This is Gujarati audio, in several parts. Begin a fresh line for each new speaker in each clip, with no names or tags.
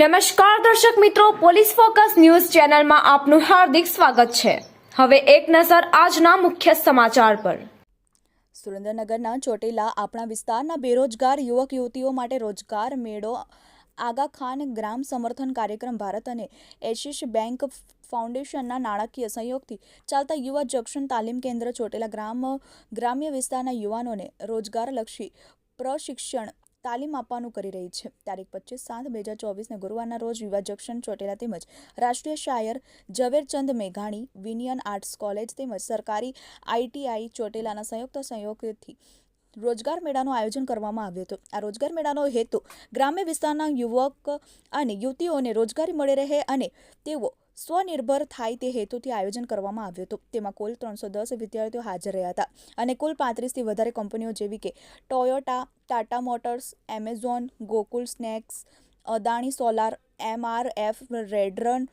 નમસ્કાર દર્શક મિત્રો, પોલીસ ફોકસ ન્યૂઝ ચેનલમાં આપનું હાર્દિક સ્વાગત છે. હવે એક નજર આજના મુખ્ય સમાચાર પર.
સુરેન્દ્રનગરના ચોટીલા આપણા વિસ્તારના બેરોજગાર યુવક યુવતીઓ માટે રોજગાર મેળો, આગા ખાન ગ્રામ સમર્થન કાર્યક્રમ ભારત અને એશિસ બેંક ફાઉન્ડેશનના નાણાકીય સહયોગથી ચાલતા યુવા જંક્શન તાલીમ કેન્દ્ર ચોટીલા ગ્રામ, ગ્રામ્ય વિસ્તારના યુવાનોને રોજગારલક્ષી પ્રશિક્ષણ તાલીમ આપવાનું કરી રહી છે. તારીખ પચીસ સાત બે હજાર ચોવીસને ગુરુવારના રોજ યુવા જંકશન ચોટેલા તેમજ રાષ્ટ્રીય શાયર ઝવેરચંદ મેઘાણી, વિનિયન આર્ટ્સ કોલેજ તેમજ સરકારી આઈટીઆઈ ચોટેલાના સંયુક્ત સહયોગથી રોજગાર મેળાનું આયોજન કરવામાં આવ્યું હતું. આ રોજગાર મેળાનો હેતુ ગ્રામ્ય વિસ્તારના યુવક અને યુવતીઓને રોજગારી મળી રહે અને તેઓ સ્વનિર્ભર થાય તે હેતુથી આયોજન કરવામાં આવ્યું હતું. તેમાં કુલ ત્રણસો દસ વિદ્યાર્થીઓ હાજર રહ્યા હતા અને કુલ પાંત્રીસથી વધારે કંપનીઓ જેવી કે Toyota Tata motors Amazon Gokul snacks Adani solar MRF રેડરન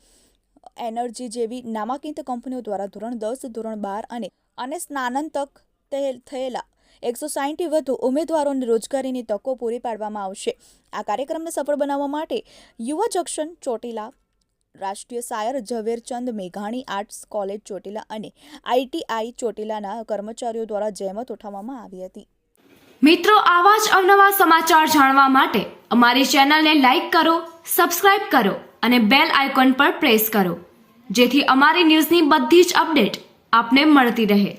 energy જેવી નામાંકિત કંપનીઓ દ્વારા ધોરણ દસ, ધોરણ બાર અને અને સ્નાનંતક થયેલા એકસો સાહીઠથી વધુ ઉમેદવારોને રોજગારીની તકો પૂરી પાડવામાં આવશે. આ કાર્યક્રમને સફળ બનાવવા માટે યુવા જંક્શન ચોટીલા રાષ્ટ્રીય સાયર ઝવેરચંદ મેઘાણી આર્ટ્સ કોલેજ ચોટીલા અને આઈટીઆઈ ચોટીલાના કર્મચારીઓ દ્વારા જહેમત ઉઠાવવામાં આવી હતી.
મિત્રો, આવા જ અવનવા સમાચાર જાણવા માટે અમારી ચેનલને લાઈક કરો, સબસ્ક્રાઇબ કરો અને બેલ આઇકોન પર પ્રેસ કરો, જેથી અમારી ન્યૂઝની બધી જ અપડેટ આપને મળતી રહે.